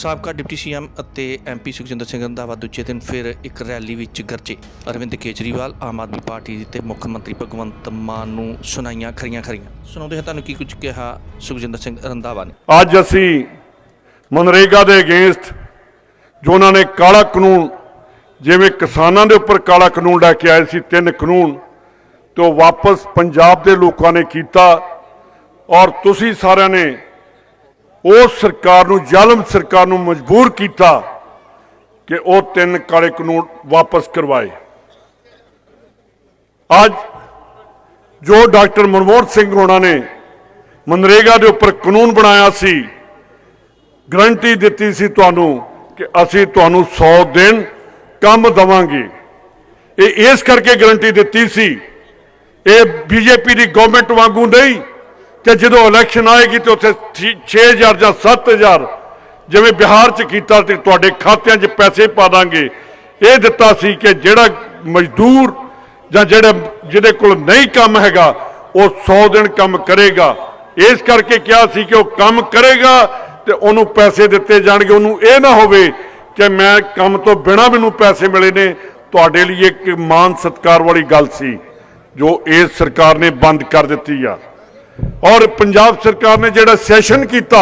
ਸਾਬਕਾ deputy CM ਅਤੇ MP Sukhjinder Singh Randhawa ਦੂਜੇ ਦਿਨ ਫਿਰ ਇੱਕ ਰੈਲੀ ਵਿੱਚ ਗਰਜੇ। ਅਰਵਿੰਦ ਕੇਜਰੀਵਾਲ ਆਮ ਆਦਮੀ ਪਾਰਟੀ ਤੇ ਮੁੱਖ ਮੰਤਰੀ ਭਗਵੰਤ ਮਾਨ ਨੂੰ ਸੁਣਾਈਆਂ ਖਰੀਆਂ ਖਰੀਆਂ। ਸੁਣਾਉਂਦੇ ਹਾਂ ਤੁਹਾਨੂੰ ਕੀ ਕੁਝ ਕਿਹਾ ਸੁਖਜਿੰਦਰ ਸਿੰਘ ਰੰਧਾਵਾ ਨੇ? ਅੱਜ ਅਸੀਂ ਮਨਰੇਗਾ ਦੇ ਅਗੇਂਸਟ ਜੋ ਉਹਨਾਂ ਨੇ ਕਾਲਾ ਕਾਨੂੰਨ, ਜਿਵੇਂ ਕਿਸਾਨਾਂ ਦੇ ਉੱਪਰ ਕਾਲਾ ਕਾਨੂੰਨ ਲੈ ਕੇ ਆਏ ਸੀ, ਤਿੰਨ ਕਾਨੂੰਨ, ਤੇ ਉਹ ਵਾਪਸ ਪੰਜਾਬ ਦੇ ਲੋਕਾਂ ਨੇ ਕੀਤਾ ਔਰ ਤੁਸੀਂ ਸਾਰਿਆਂ ਨੇ ਉਸ ਸਰਕਾਰ ਨੂੰ, ਜ਼ਾਲਮ ਸਰਕਾਰ ਨੂੰ ਮਜਬੂਰ ਕੀਤਾ ਕਿ ਉਹ ਤਿੰਨ ਕਾਲੇ ਕਾਨੂੰਨ ਵਾਪਸ ਕਰਵਾਏ। ਅੱਜ ਜੋ ਡਾਕਟਰ ਮਨਮੋਹਨ ਸਿੰਘ ਹੋਣਾ ਨੇ ਮਨਰੇਗਾ ਦੇ ਉੱਪਰ ਕਾਨੂੰਨ ਬਣਾਇਆ ਸੀ, ਗਰੰਟੀ ਦਿੱਤੀ ਸੀ ਤੁਹਾਨੂੰ ਕਿ ਅਸੀਂ ਤੁਹਾਨੂੰ 100 ਦਿਨ ਕੰਮ ਦਵਾਂਗੇ। ਇਹ ਇਸ ਕਰਕੇ ਗਰੰਟੀ ਦਿੱਤੀ ਸੀ, ਇਹ ਬੀਜੇਪੀ ਦੀ ਗਵਰਨਮੈਂਟ ਵਾਂਗੂ ਨਹੀਂ ਕਿ ਜਦੋਂ ਇਲੈਕਸ਼ਨ ਆਏਗੀ ਤੇ ਉੱਥੇ 6000 ਜਾਂ 7000 ਜਿਵੇਂ ਬਿਹਾਰ 'ਚ ਕੀਤਾ ਤੇ ਤੁਹਾਡੇ ਖਾਤਿਆਂ 'ਚ ਪੈਸੇ ਪਾ ਦਾਂਗੇ। ਇਹ ਦਿੱਤਾ ਸੀ ਕਿ ਜਿਹੜਾ ਮਜ਼ਦੂਰ ਜਾਂ ਜਿਹੜੇ ਜਿਹਦੇ ਕੋਲ ਨਹੀਂ ਕੰਮ ਹੈਗਾ, ਉਹ 100 ਦਿਨ ਕੰਮ ਕਰੇਗਾ। ਇਸ ਕਰਕੇ ਕਿਹਾ ਸੀ ਕਿ ਉਹ ਕੰਮ ਕਰੇਗਾ ਤੇ ਉਹਨੂੰ ਪੈਸੇ ਦਿੱਤੇ ਜਾਣਗੇ। ਉਹਨੂੰ ਇਹ ਨਾ ਹੋਵੇ ਕਿ ਮੈਂ ਕੰਮ ਤੋਂ ਬਿਨਾ ਮੈਨੂੰ ਪੈਸੇ ਮਿਲੇ ਨੇ। ਤੁਹਾਡੇ ਲਈ ਇੱਕ ਮਾਨ ਸਤਕਾਰ ਵਾਲੀ ਗੱਲ ਸੀ, ਜੋ ਇਸ ਸਰਕਾਰ ਨੇ ਬੰਦ ਕਰ ਦਿੱਤੀ ਆ। ਔਰ ਪੰਜਾਬ ਸਰਕਾਰ ਨੇ ਜਿਹੜਾ ਸੈਸ਼ਨ ਕੀਤਾ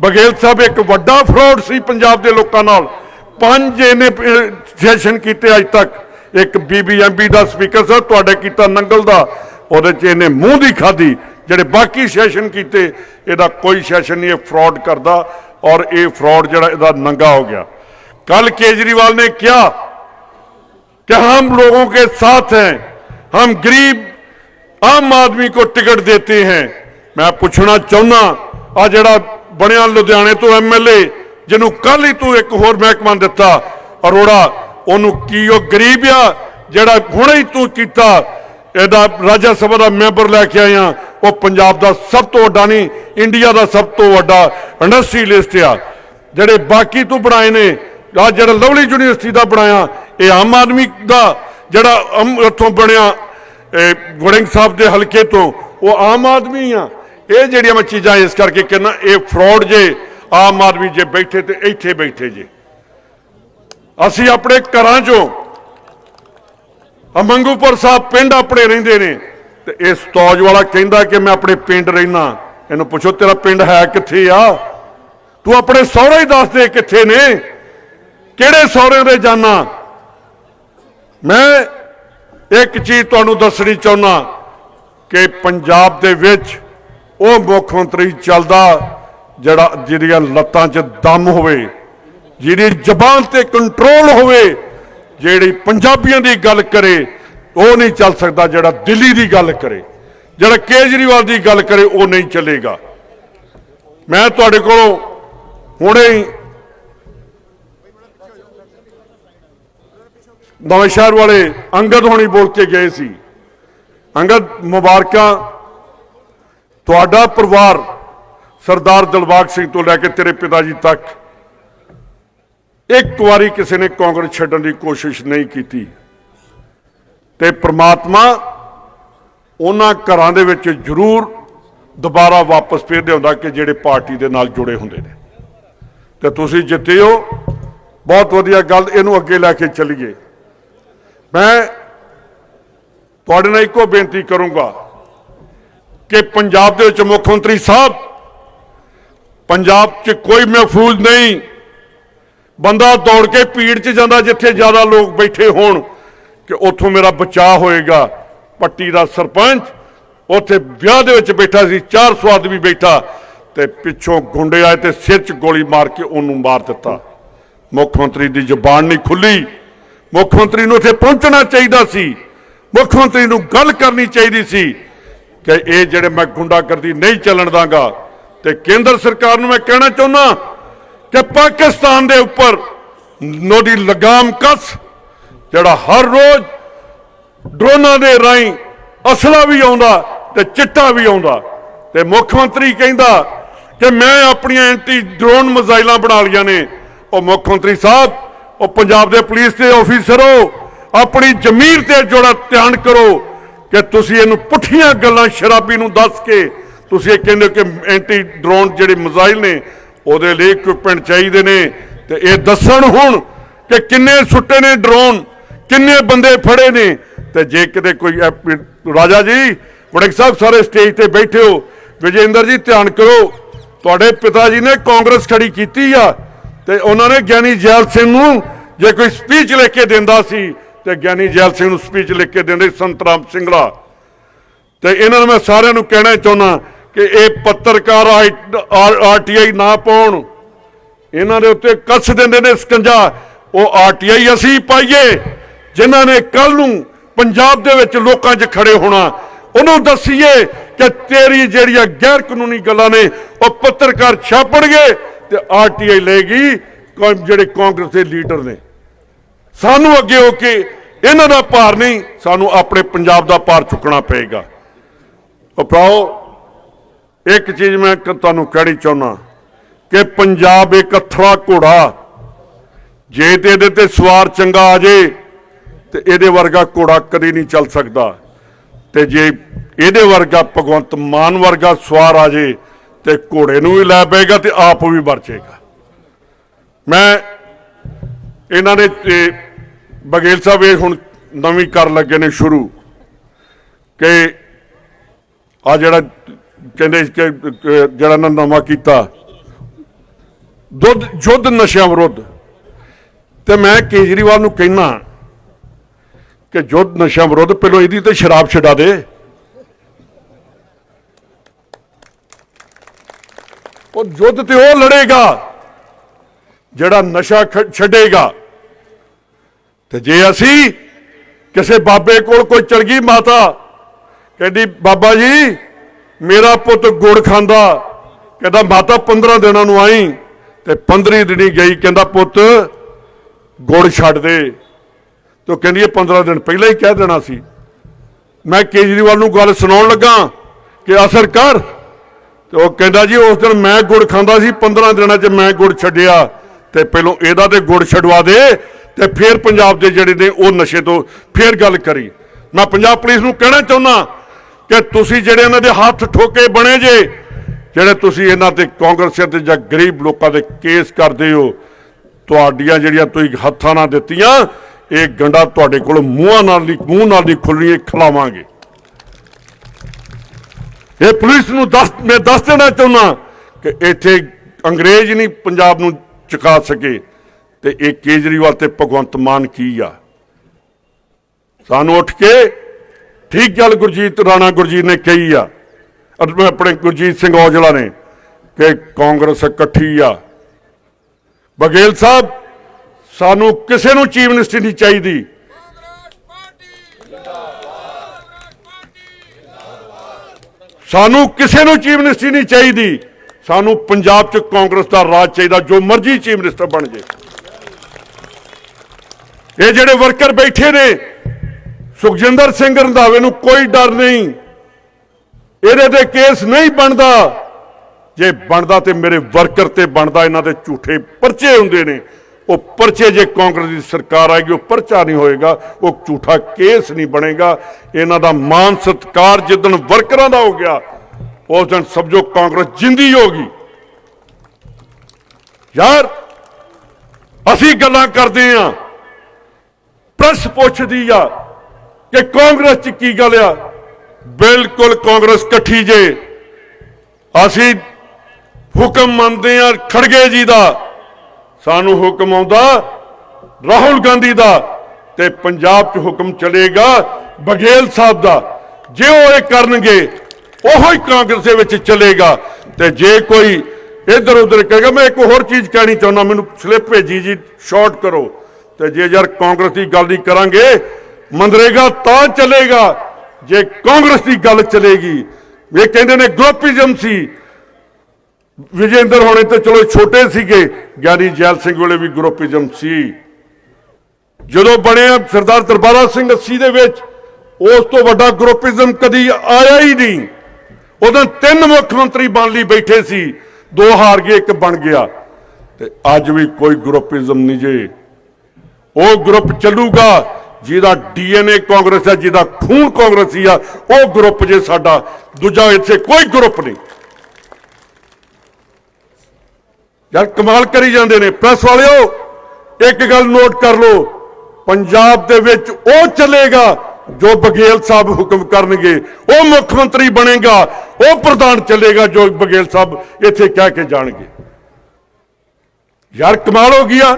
ਬਗੇਲ ਸਾਹਿਬ ਇੱਕ ਵੱਡਾ ਫਰਾਡ ਸੀ ਪੰਜਾਬ ਦੇ ਲੋਕਾਂ ਨਾਲ ਪੰਜ ਇਹਨੇ ਸੈਸ਼ਨ ਕੀਤੇ ਅੱਜ ਤੱਕ ਇੱਕ ਬੀਬੀਐਮਬੀ ਦਾ ਸਪੀਕਰ ਸਾਹਿਬ ਤੁਹਾਡੇ ਕੀਤਾ ਨੰਗਲ ਦਾ ਉਹਦੇ ਚ ਇਹਨੇ ਮੂੰਹ ਦੀ ਖਾਦੀ ਜਿਹੜੇ ਬਾਕੀ ਸੈਸ਼ਨ ਕੀਤੇ ਇਹਦਾ ਕੋਈ ਸੈਸ਼ਨ ਨਹੀਂ ਇਹ ਫਰਾਡ ਕਰਦਾ ਔਰ ਇਹ ਫਰਾਡ ਜਿਹੜਾ ਇਹਦਾ ਨੰਗਾ ਹੋ ਗਿਆ ਕੱਲ केजरीवाल ने किया कि हम लोगों के साथ हैं हम गरीब ਆਮ ਆਦਮੀ ਕੋ ਟਿਕਟ ਦੇਤੇ ਹੈ। ਮੈਂ ਪੁੱਛਣਾ ਚਾਹੁੰਦਾ, ਆ ਜਿਹੜਾ ਬਣਿਆ ਲੁਧਿਆਣੇ ਤੋਂ ਐਮਐਲਏ ਜਿਹਨੂੰ ਕੱਲ ਹੀ ਤੂੰ ਇੱਕ ਹੋਰ ਮਹਿਕਮਾ ਦਿੱਤਾ, ਅਰੋੜਾ, ਉਹਨੂੰ ਕੀ ਉਹ ਗਰੀਬ ਆ, ਜਿਹੜਾ ਹੁਣੇ ਹੀ ਤੂੰ ਕੀਤਾ, ਇਹਦਾ ਰਾਜ ਸਭਾ ਦਾ ਮੈਂਬਰ ਲੈ ਕੇ ਆਇਆ, ਉਹ ਪੰਜਾਬ ਦਾ ਸਭ ਤੋਂ ਵੱਡਾ ਨਹੀਂ, ਇੰਡੀਆ ਦਾ ਸਭ ਤੋਂ ਵੱਡਾ ਇੰਡਸਟਰੀਲਿਸਟ ਆ। ਜਿਹੜੇ ਬਾਕੀ ਤੂੰ ਬਣਾਏ ਨੇ ਆ ਜਿਹੜਾ ਲਵਲੀ ਯੂਨੀਵਰਸਿਟੀ ਦਾ ਬਣਾਇਆ, ਇਹ ਆਮ ਆਦਮੀ ਦਾ, ਜਿਹੜਾ ਇੱਥੋਂ ਬਣਿਆ ਇਹ ਸਾਹਿਬ ਦੇ ਹਲਕੇ ਤੋਂ ਉਹ ਆਮ ਆਦਮੀ ਆ। ਇਹ ਜਿਹੜੀਆਂ ਮੈਂ ਚੀਜ਼ਾਂ ਇਸ ਕਰਕੇ ਕਹਿੰਦਾ, ਇਹ ਫਰਾਡ ਜੇ, ਆਮ ਆਦਮੀ ਜੇ ਬੈਠੇ ਤੇ ਇੱਥੇ ਬੈਠੇ ਜੇ। ਅਸੀਂ ਆਪਣੇ ਘਰਾਂ ਚੋਂ ਅਮੰਗੂਪੁਰ ਸਾਹਿਬ ਪਿੰਡ ਆਪਣੇ ਰਹਿੰਦੇ ਨੇ ਤੇ ਇਹ ਸਤੌਜ ਵਾਲਾ ਕਹਿੰਦਾ ਕਿ ਮੈਂ ਆਪਣੇ ਪਿੰਡ ਰਹਿਣਾ। ਇਹਨੂੰ ਪੁੱਛੋ, ਤੇਰਾ ਪਿੰਡ ਹੈ ਕਿੱਥੇ ਆ? ਤੂੰ ਆਪਣੇ ਸਹੁਰੇ ਹੀ ਦੱਸ ਦੇ ਕਿੱਥੇ ਨੇ। ਕਿਹੜੇ ਸਹੁਰੇ ਦੇ ਜਾਣਾ ਮੈਂ ਇੱਕ ਚੀਜ਼ ਤੁਹਾਨੂੰ ਦੱਸਣੀ ਚਾਹੁੰਦਾ ਕਿ ਪੰਜਾਬ ਦੇ ਵਿੱਚ ਉਹ ਮੁੱਖ ਮੰਤਰੀ ਚੱਲਦਾ ਜਿਹੜਾ ਜਿਹੜੀਆਂ ਲੱਤਾਂ 'ਚ ਦਮ ਹੋਵੇ ਜਿਹੜੀ ਜ਼ਬਾਨ ਤੇ ਕੰਟਰੋਲ ਹੋਵੇ, ਜਿਹੜੀ ਪੰਜਾਬੀਆਂ ਦੀ ਗੱਲ ਕਰੇ, ਉਹ ਨਹੀਂ ਚੱਲ ਸਕਦਾ ਜਿਹੜਾ ਦਿੱਲੀ ਦੀ ਗੱਲ ਕਰੇ, ਜਿਹੜਾ ਕੇਜਰੀਵਾਲ ਦੀ ਗੱਲ ਕਰੇ, ਉਹ ਨਹੀਂ ਚੱਲੇਗਾ। ਮੈਂ ਤੁਹਾਡੇ ਕੋਲੋਂ ਹੁਣੇ ਨਵੇਂ ਸ਼ਹਿਰ ਵਾਲੇ ਅੰਗਦ ਹੋਣੀ ਬੋਲ ਕੇ ਗਏ ਸੀ। ਅੰਗਦ ਮੁਬਾਰਕਾਂ। ਤੁਹਾਡਾ ਪਰਿਵਾਰ ਸਰਦਾਰ ਦਿਲਬਾਗ ਸਿੰਘ ਤੋਂ ਲੈ ਕੇ ਤੇਰੇ ਪਿਤਾ ਜੀ ਤੱਕ ਇੱਕ ਵਾਰੀ ਕਿਸੇ ਨੇ ਕਾਂਗਰਸ ਛੱਡਣ ਦੀ ਕੋਸ਼ਿਸ਼ ਨਹੀਂ ਕੀਤੀ। ਤੇ ਪ੍ਰਮਾਤਮਾ ਉਹਨਾਂ ਘਰਾਂ ਦੇ ਵਿੱਚ ਜ਼ਰੂਰ ਦੁਬਾਰਾ ਵਾਪਸ ਫੇਰ ਲਿਆਉਂਦਾ ਕਿ ਜਿਹੜੇ ਪਾਰਟੀ ਦੇ ਨਾਲ ਜੁੜੇ ਹੁੰਦੇ ਨੇ। ਤੇ ਤੁਸੀਂ ਜਿੱਤੇ ਹੋ। ਬਹੁਤ ਵਧੀਆ ਗੱਲ, ਇਹਨੂੰ ਅੱਗੇ ਲੈ ਕੇ ਚੱਲੀਏ। ਮੈਂ ਤੁਹਾਡੇ ਨਾਲ ਇੱਕੋ ਬੇਨਤੀ ਕਰੂੰਗਾ ਕਿ ਪੰਜਾਬ ਦੇ ਵਿੱਚ ਮੁੱਖ ਮੰਤਰੀ ਸਾਹਿਬ, ਪੰਜਾਬ 'ਚ ਕੋਈ ਮਹਿਫੂਜ਼ ਨਹੀਂ। ਬੰਦਾ ਦੌੜ ਕੇ ਭੀੜ 'ਚ ਜਾਂਦਾ ਜਿੱਥੇ ਜ਼ਿਆਦਾ ਲੋਕ ਬੈਠੇ ਹੋਣ ਕਿ ਉੱਥੋਂ ਮੇਰਾ ਬਚਾਅ ਹੋਏਗਾ। ਪੱਟੀ ਦਾ ਸਰਪੰਚ ਉੱਥੇ ਵਿਆਹ ਦੇ ਵਿੱਚ ਬੈਠਾ ਸੀ 400 ਆਦਮੀ ਬੈਠਾ ਤੇ ਪਿੱਛੋਂ ਗੁੰਡੇ ਆਏ ਤੇ ਸਿਰ 'ਚ ਗੋਲੀ ਮਾਰ ਕੇ ਉਹਨੂੰ ਮਾਰ ਦਿੱਤਾ। ਮੁੱਖ ਮੰਤਰੀ ਦੀ ਜ਼ੁਬਾਨ ਨਹੀਂ ਖੁੱਲੀ। ਮੁੱਖ ਮੰਤਰੀ ਨੂੰ ਇੱਥੇ ਪਹੁੰਚਣਾ ਚਾਹੀਦਾ ਸੀ। ਮੁੱਖ ਮੰਤਰੀ ਨੂੰ ਗੱਲ ਕਰਨੀ ਚਾਹੀਦੀ ਸੀ ਕਿ ਇਹ ਜਿਹੜੇ ਮੈਂ ਗੁੰਡਾਗਰਦੀ ਨਹੀਂ ਚੱਲਣ ਦਾਂਗਾ ਤੇ ਕੇਂਦਰ ਸਰਕਾਰ ਨੂੰ ਮੈਂ ਕਹਿਣਾ ਚਾਹੁੰਦਾ ਕਿ ਪਾਕਿਸਤਾਨ ਦੇ ਉੱਪਰ ਨੋਦੀ ਲਗਾਮ ਕਸ, ਜਿਹੜਾ ਹਰ ਰੋਜ਼ ਡਰੋਨਾਂ ਦੇ ਰਾਹੀਂ ਅਸਲਾ ਵੀ ਆਉਂਦਾ ਤੇ ਚਿੱਟਾ ਵੀ ਆਉਂਦਾ ਤੇ ਮੁੱਖ ਮੰਤਰੀ ਕਹਿੰਦਾ ਕਿ ਮੈਂ ਆਪਣੀਆਂ ਐਂਟੀ ਡਰੋਨ ਮਿਜ਼ਾਈਲਾਂ ਬਣਾ ਲਈਆਂ ਨੇ। ਉਹ ਮੁੱਖ ਮੰਤਰੀ ਸਾਹਿਬ ਉਹ ਪੰਜਾਬ ਦੇ ਪੁਲਿਸ ਦੇ ਅਫੀਸਰੋ ਆਪਣੀ ਜ਼ਮੀਰ ਤੇ ਜੋੜਾ ਧਿਆਨ ਕਰੋ ਕਿ ਤੁਸੀਂ ਇਹਨੂੰ ਪੁੱਠੀਆਂ ਗੱਲਾਂ ਸ਼ਰਾਬੀ ਨੂੰ ਦੱਸ ਕੇ ਤੁਸੀਂ ਇਹ ਕਹਿੰਦੇ ਹੋ ਕਿ ਐਂਟੀ ਡਰੋਨ ਜਿਹੜੇ ਮਿਜ਼ਾਈਲ ਨੇ, ਉਹਦੇ ਲਈ ਇਕਵਿਪਮੈਂਟ ਚਾਹੀਦੇ ਨੇ। ਤੇ ਇਹ ਦੱਸਣ ਹੁਣ ਕਿ ਕਿੰਨੇ ਸੁੱਟੇ ਨੇ ਡਰੋਨ ਕਿੰਨੇ ਬੰਦੇ ਫੜੇ ਨੇ। ਤੇ ਜੇ ਕਿਤੇ ਕੋਈ ਰਾਜਾ ਜੀ ਵੜਕ ਸਾਹਿਬ ਸਾਰੇ ਸਟੇਜ ਤੇ ਬੈਠੇ ਹੋ, ਵਿਜੇਂਦਰ ਜੀ ਧਿਆਨ ਕਰੋ, ਤੁਹਾਡੇ ਪਿਤਾ ਜੀ ਨੇ ਕਾਂਗਰਸ ਖੜੀ ਕੀਤੀ ਆ। ਤੇ ਉਹਨਾਂ ਨੇ ਗਿਆਨੀ ਜੈਲ ਸਿੰਘ ਨੂੰ ਜੇ ਕੋਈ ਸਪੀਚ ਲਿਖ ਕੇ ਦਿੰਦਾ ਸੀ, ਤੇ ਗਿਆਨੀ ਜੈਲ ਸਿੰਘ ਨੂੰ ਸਪੀਚ ਲਿਖ ਕੇ ਦਿੰਦੇ ਸੰਤ ਰਾਮ ਸਿੰਘਲਾ ਤੇ ਇਹਨਾਂ ਨੂੰ ਮੈਂ ਸਾਰਿਆਂ ਨੂੰ ਕਹਿਣਾ ਚਾਹੁੰਦਾ ਕਿ ਇਹ ਪੱਤਰਕਾਰ ਆਰਟੀਆਈ ਨਾ ਪਾਉਣ। ਇਹਨਾਂ ਦੇ ਉੱਤੇ ਕੱਸ ਦਿੰਦੇ ਨੇ ਸਕੰਜਾ। ਉਹ ਆਰਟੀਆਈ ਅਸੀਂ ਪਾਈਏ, ਜਿਨ੍ਹਾਂ ਨੇ ਕੱਲ ਨੂੰ ਪੰਜਾਬ ਦੇ ਵਿੱਚ ਲੋਕਾਂ 'ਚ ਖੜੇ ਹੋਣਾ। ਉਹਨੂੰ ਦੱਸੀਏ ਕਿ ਤੇਰੀ ਜਿਹੜੀਆਂ ਗੈਰ ਕਾਨੂੰਨੀ ਗੱਲਾਂ ਨੇ, ਉਹ ਪੱਤਰਕਾਰ ਛਾਪਣਗੇ। ਤੇ ਆਰਟੀਆਈ ਲਏਗੀ ਜਿਹੜੇ ਕਾਂਗਰਸ ਦੇ ਲੀਡਰ ਨੇ। ਸਾਨੂੰ ਅੱਗੇ ਹੋ ਕੇ ਇਹਨਾਂ ਦਾ ਭਾਰ ਨਹੀਂ, ਸਾਨੂੰ ਆਪਣੇ ਪੰਜਾਬ ਦਾ ਭਾਰ ਚੁੱਕਣਾ ਪਏਗਾ। ਉਹ ਭਰਾਓ, ਇੱਕ ਚੀਜ਼ ਮੈਂ ਤੁਹਾਨੂੰ ਕਹਿਣੀ ਚਾਹੁੰਦਾ ਕਿ ਪੰਜਾਬ ਇੱਕ ਅਥਰਾ ਘੋੜਾ। ਜੇ ਤੇ ਇਹਦੇ ਤੇ ਸਵਾਰ ਚੰਗਾ ਆ ਜੇ, ਤੇ ਇਹਦੇ ਵਰਗਾ ਘੋੜਾ ਕਦੀ ਨਹੀਂ ਚੱਲ ਸਕਦਾ। ਤੇ ਜੇ ਇਹਦੇ ਵਰਗਾ ਭਗਵੰਤ ਮਾਨ ਵਰਗਾ ਸਵਾਰ ਆ ਜੇ ਤੇ ਘੋੜੇ ਨੂੰ ਵੀ ਲੈ ਪਏਗਾ ਤੇ ਆਪ ਵੀ ਵਰਚੇਗਾ ਮੈਂ ਇਹਨਾਂ ਨੇ ਇਹ ਬਗੇਲ ਸਾਹਿਬ ਇਹ ਹੁਣ ਨਵੀਂ ਕਰ ਲੱਗੇ ਨੇ ਸ਼ੁਰੂ ਕਿ ਆ ਜਿਹੜਾ ਕਹਿੰਦੇ ਕਿ ਕਿ ਜਿਹੜਾ ਨਾ ਨਵਾਂ ਕੀਤਾ, ਦੁੱਧ, ਜੁੱਧ ਨਸ਼ਿਆਂ ਵਿਰੁੱਧ। ਤੇ ਮੈਂ ਕੇਜਰੀਵਾਲ ਨੂੰ ਕਹਿਣਾ ਕਿ ਜੁੱਧ ਨਸ਼ਿਆਂ ਵਿਰੁੱਧ ਪਹਿਲਾਂ ਇਹਦੀ ਤੇ ਸ਼ਰਾਬ ਛਡਾ ਦੇ। ਉਹ ਯੁੱਧ ਤੇ ਉਹ ਲੜੇਗਾ, ਜਿਹੜਾ ਨਸ਼ਾ ਛੱਡੇਗਾ। ਤੇ ਜੇ ਅਸੀਂ ਕਿਸੇ ਬਾਬੇ ਕੋਲ ਕੋਈ ਚਲ ਗਈ ਮਾਤਾ, ਕਹਿੰਦੀ, ਬਾਬਾ ਜੀ, ਮੇਰਾ ਪੁੱਤ ਗੁੜ ਖਾਂਦਾ। ਕਹਿੰਦਾ, ਮਾਤਾ 15 ਦਿਨਾਂ ਨੂੰ ਆਈ ਤੇ 15 ਦਿਨੀ ਗਈ। ਕਹਿੰਦਾ, ਪੁੱਤ, ਗੁੜ ਛੱਡ ਦੇ। ਤੋ ਕਹਿੰਦੀ, ਇਹ 15 ਦਿਨ ਪਹਿਲਾਂ ਹੀ ਕਹਿ ਦੇਣਾ ਸੀ। ਮੈਂ ਕੇਜਰੀਵਾਲ ਨੂੰ ਗੱਲ ਸੁਣਾਉਣ ਲੱਗਾ ਕਿ ਅਸਰ ਕਰ। ਤੇ ਉਹ ਕਹਿੰਦਾ ਜੀ, ਉਸ ਦਿਨ ਮੈਂ ਗੁੜ ਖਾਂਦਾ ਸੀ 15 ਦਿਨਾਂ 'ਚ ਮੈਂ ਗੁੜ ਛੱਡਿਆ। ਤੇ ਪਹਿਲੋਂ ਇਹਦਾ ਤੇ ਗੁੜ ਛਡਵਾ ਦੇ ਤੇ ਫਿਰ ਪੰਜਾਬ ਦੇ ਜਿਹੜੇ ਨੇ ਉਹ ਨਸ਼ੇ ਤੋਂ ਫਿਰ ਗੱਲ ਕਰੀ। ਮੈਂ ਪੰਜਾਬ ਪੁਲਿਸ ਨੂੰ ਕਹਿਣਾ ਚਾਹੁੰਦਾ ਕਿ ਤੁਸੀਂ ਜਿਹੜੇ ਇਹਨਾਂ ਦੇ ਹੱਥ ਠੋਕੇ ਬਣੇ ਜੇ, ਜਿਹੜੇ ਤੁਸੀਂ ਇਹਨਾਂ ਤੇ ਕਾਂਗਰਸੀਆਂ ਤੇ ਜਾਂ ਗਰੀਬ ਲੋਕਾਂ ਦੇ ਕੇਸ ਕਰਦੇ ਹੋ, ਤੁਹਾਡੀਆਂ ਜਿਹੜੀਆਂ ਤੁਸੀਂ ਹੱਥਾਂ ਨਾਲ ਦਿੱਤੀਆਂ, ਇਹ ਗੰਡਾ ਤੁਹਾਡੇ ਕੋਲ ਮੂੰਹਾਂ ਨਾਲ ਨਹੀਂ, ਮੂੰਹ ਨਾਲ ਨਹੀਂ ਖੁੱਲਣੀ ਇਹ ਖਿਲਾਵਾਂਗੇ। ਇਹ ਪੁਲਿਸ ਨੂੰ ਦੱਸ, ਮੈਂ ਦੱਸ ਦੇਣਾ ਚਾਹੁੰਦਾ ਕਿ ਇੱਥੇ ਅੰਗਰੇਜ਼ ਨਹੀਂ ਪੰਜਾਬ ਨੂੰ ਚੁਕਾ ਸਕੇ ਤੇ ਇਹ ਕੇਜਰੀਵਾਲ ਤੇ ਭਗਵੰਤ ਮਾਨ ਕੀ ਆ? ਸਾਨੂੰ ਉੱਠ ਕੇ ਠੀਕ ਗੱਲ ਗੁਰਜੀਤ ਰਾਣਾ ਗੁਰਜੀਤ ਨੇ ਕਹੀ ਆ ਆਪਣੇ ਗੁਰਜੀਤ ਸਿੰਘ ਔਜਲਾ ਨੇ ਕਿ ਕਾਂਗਰਸ ਇਕੱਠੀ ਆ। ਬਗੇਲ ਸਾਹਿਬ, ਸਾਨੂੰ ਕਿਸੇ ਨੂੰ ਚੀਫ ਮਿਨਿਸਟਰ ਨਹੀਂ ਚਾਹੀਦੀ। ਸਾਨੂੰ ਕਿਸੇ ਨੂੰ ਚੀਫ ਮਿਨਿਸਟਰ ਨਹੀਂ ਚਾਹੀਦੀ। ਸਾਨੂੰ ਪੰਜਾਬ 'ਚ ਕਾਂਗਰਸ ਦਾ ਰਾਜ ਚਾਹੀਦਾ, ਜੋ ਮਰਜ਼ੀ ਚੀਫ ਮਿਨਿਸਟਰ ਬਣ ਜੇ। ਇਹ ਜਿਹੜੇ ਵਰਕਰ ਬੈਠੇ ਨੇ, ਸੁਖਜਿੰਦਰ ਸਿੰਘ ਰੰਧਾਵੇ ਨੂੰ ਕੋਈ ਡਰ ਨਹੀਂ। ਇਹਦੇ ਤੇ ਕੇਸ ਨਹੀਂ ਬਣਦਾ। ਜੇ ਬਣਦਾ ਤੇ ਮੇਰੇ ਵਰਕਰ ਤੇ ਬਣਦਾ, ਇਹਨਾਂ ਦੇ ਝੂਠੇ ਪਰਚੇ ਹੁੰਦੇ ਨੇ। ਉਹ ਪਰਚੇ ਜੇ ਕਾਂਗਰਸ ਦੀ ਸਰਕਾਰ ਆਏਗੀ, ਉਹ ਪਰਚਾ ਨਹੀਂ ਹੋਏਗਾ, ਉਹ ਝੂਠਾ ਕੇਸ ਨਹੀਂ ਬਣੇਗਾ। ਇਹਨਾਂ ਦਾ ਮਾਨ ਸਤਕਾਰ ਜਿੱਦਣ ਵਰਕਰਾਂ ਦਾ ਹੋ ਗਿਆ, ਉਸ ਦਿਨ ਸਮਝੋ ਕਾਂਗਰਸ ਜਿੰਦੀ ਹੋਗੀ ਯਾਰ, ਅਸੀਂ ਗੱਲਾਂ ਕਰਦੇ ਆਂ ਪ੍ਰੈਸ ਪੁੱਛਦੀ ਆ ਕਿ ਕਾਂਗਰਸ ਚ ਕੀ ਗੱਲ ਆ? ਬਿਲਕੁਲ ਕਾਂਗਰਸ ਇਕੱਠੀ ਜੇ। ਅਸੀਂ ਹੁਕਮ ਮੰਨਦੇ ਆ ਖੜਗੇ ਜੀ ਦਾ। ਸਾਨੂੰ ਹੁਕਮ ਆਉਂਦਾ, ਰਾਹੁਲ ਗਾਂਧੀ ਦਾ ਤੇ ਪੰਜਾਬ 'ਚ ਹੁਕਮ ਚਲੇਗਾ ਬਘੇਲ ਸਾਹਿਬ ਦਾ। ਜੇ ਉਹ ਇਹ ਕਰਨਗੇ, ਉਹੋ ਹੀ ਕਾਂਗਰਸ ਦੇ ਵਿੱਚ ਚਲੇਗਾ। ਤੇ ਜੇ ਕੋਈ ਇੱਧਰ ਉੱਧਰ ਕਹੇਗਾ, ਮੈਂ ਇੱਕ ਹੋਰ ਚੀਜ਼ ਕਹਿਣੀ ਚਾਹੁੰਦਾ, ਮੈਨੂੰ ਸਲਿੱਪ ਭੇਜੀ ਜੀ, ਸ਼ਾਰਟ ਕਰੋ। ਤੇ ਜੇ ਯਾਰ ਕਾਂਗਰਸ ਦੀ ਗੱਲ ਨਹੀਂ ਕਰਾਂਗੇ ਮੰਦਰੇਗਾ ਤਾਂ ਚਲੇਗਾ, ਜੇ ਕਾਂਗਰਸ ਦੀ ਗੱਲ ਚਲੇਗੀ। ਇਹ ਕਹਿੰਦੇ ਨੇ ਗਰੁੱਪਿਜ਼ਮ ਸੀ ਵਿਜੇਂਦਰ ਹੋਣੇ ਤੇ ਚਲੋ ਛੋਟੇ ਸੀਗੇ। ਗਿਆਨੀ ਜੈਲ ਸਿੰਘ ਵੇਲੇ ਵੀ ਗਰੁੱਪਿਜ਼ਮ ਸੀ। ਜਦੋਂ ਬਣਿਆ ਸਰਦਾਰ ਦਰਬਾਰਾ ਸਿੰਘ 80 ਦੇ ਵਿੱਚ, ਉਸ ਤੋਂ ਵੱਡਾ ਗਰੁੱਪਿਜ਼ਮ ਕਦੀ ਆਇਆ ਹੀ ਨਹੀਂ। ਉਦੋਂ ਤਿੰਨ ਮੁੱਖ ਮੰਤਰੀ ਬਣ ਲਈ ਬੈਠੇ ਸੀ। ਦੋ ਹਾਰ ਗਏ, ਇੱਕ ਬਣ ਗਿਆ। ਤੇ ਅੱਜ ਵੀ ਕੋਈ ਗਰੁੱਪਿਜ਼ਮ ਨਹੀਂ ਜੇ। ਉਹ ਗਰੁੱਪ ਚੱਲੂਗਾ, ਜਿਹਦਾ ਡੀਐਨਏ ਕਾਂਗਰਸ ਦਾ ਜਿਹਦਾ ਖੂਨ ਕਾਂਗਰਸੀ ਆ, ਉਹ ਗਰੁੱਪ ਜੇ ਸਾਡਾ। ਦੂਜਾ ਇੱਥੇ ਕੋਈ ਗਰੁੱਪ ਨਹੀਂ। ਯਾਰ ਕਮਾਲ ਕਰੀ ਜਾਂਦੇ ਨੇ ਪ੍ਰੈਸ ਵਾਲਿਓ, ਇੱਕ ਗੱਲ ਨੋਟ ਕਰ ਲਓ, ਪੰਜਾਬ ਦੇ ਵਿੱਚ ਉਹ ਚੱਲੇਗਾ ਜੋ ਬਗੇਲ ਸਾਹਿਬ ਹੁਕਮ ਕਰਨਗੇ, ਉਹ ਮੁੱਖ ਮੰਤਰੀ ਬਣੇਗਾ, ਉਹ ਪ੍ਰਧਾਨ ਚੱਲੇਗਾ ਜੋ ਬਗੇਲ ਸਾਹਿਬ ਇੱਥੇ ਕਹਿ ਕੇ ਜਾਣਗੇ। ਯਾਰ ਕਮਾਲ ਹੋ ਗਿਆ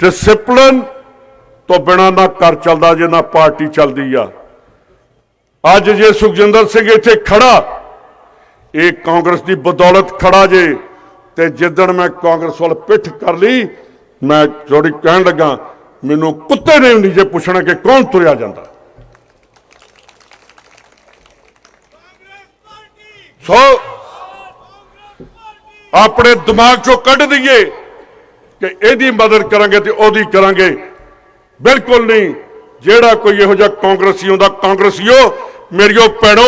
ਡਿਸਪਲਿਨ ਤੋਂ ਬਿਨਾ ਨਾ ਘਰ ਚੱਲਦਾ ਜੇ, ਨਾ ਪਾਰਟੀ ਚੱਲਦੀ ਆ। ਅੱਜ ਜੇ ਸੁਖਜਿੰਦਰ ਸਿੰਘ ਇੱਥੇ ਖੜਾ, ਇਹ ਕਾਂਗਰਸ ਦੀ ਬਦੌਲਤ ਖੜਾ ਜੇ ਤੇ ਜਿੱਦਣ ਮੈਂ ਕਾਂਗਰਸ ਵੱਲ ਪਿੱਠ ਕਰ ਲਈ, ਮੈਂ ਥੋੜੀ ਕਹਿਣ ਲੱਗਾ, ਮੈਨੂੰ ਕੁੱਤੇ ਨੇ ਵੀ ਨਹੀਂ ਜੇ ਪੁੱਛਣਾ ਕਿ ਕੌਣ ਤੁਰਿਆ ਜਾਂਦਾ। ਸੋ ਆਪਣੇ ਦਿਮਾਗ ਚੋਂ ਕੱਢ ਦਈਏ ਕਿ ਇਹਦੀ ਮਦਦ ਕਰਾਂਗੇ ਤੇ ਉਹਦੀ ਕਰਾਂਗੇ। ਬਿਲਕੁਲ ਨਹੀਂ, ਜਿਹੜਾ ਕੋਈ ਇਹੋ ਜਿਹਾ ਕਾਂਗਰਸੀ ਹੁੰਦਾ ਕਾਂਗਰਸੀਓ, ਮੇਰੀਓ ਪੈੜੋ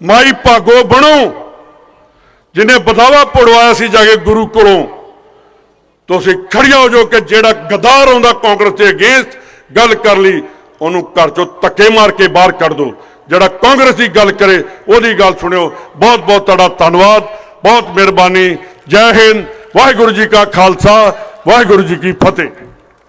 ਮਾਈ ਭਾਗੋ ਬਣੋ। ਜਿਹਨੇ ਬਦਾਵਾ ਪੜਵਾਇਆ ਸੀ ਜਾ ਕੇ ਗੁਰੂ ਕੋਲੋਂ, ਤੁਸੀਂ ਖੜੀਆਂ ਹੋ ਜੋ ਕਿ ਜਿਹੜਾ ਗਦਾਰ ਆਉਂਦਾ ਕਾਂਗਰਸ ਦੇ ਅਗੇਂਸਟ ਗੱਲ ਕਰ ਲਈ, ਉਹਨੂੰ ਘਰ ਚੋਂ ਧੱਕੇ ਮਾਰ ਕੇ ਬਾਹਰ ਕੱਢ ਦਿਓ ਜਿਹੜਾ ਕਾਂਗਰਸ ਦੀ ਗੱਲ ਕਰੇ, ਉਹਦੀ ਗੱਲ ਸੁਣਿਓ। ਬਹੁਤ ਬਹੁਤ ਤੁਹਾਡਾ ਧੰਨਵਾਦ, ਬਹੁਤ ਮਿਹਰਬਾਨੀ। ਜੈ ਹਿੰਦ, ਵਾਹਿਗੁਰੂ ਜੀ ਕਾ ਖਾਲਸਾ, ਵਾਹਿਗੁਰੂ ਜੀ ਕੀ ਫਤਿਹ।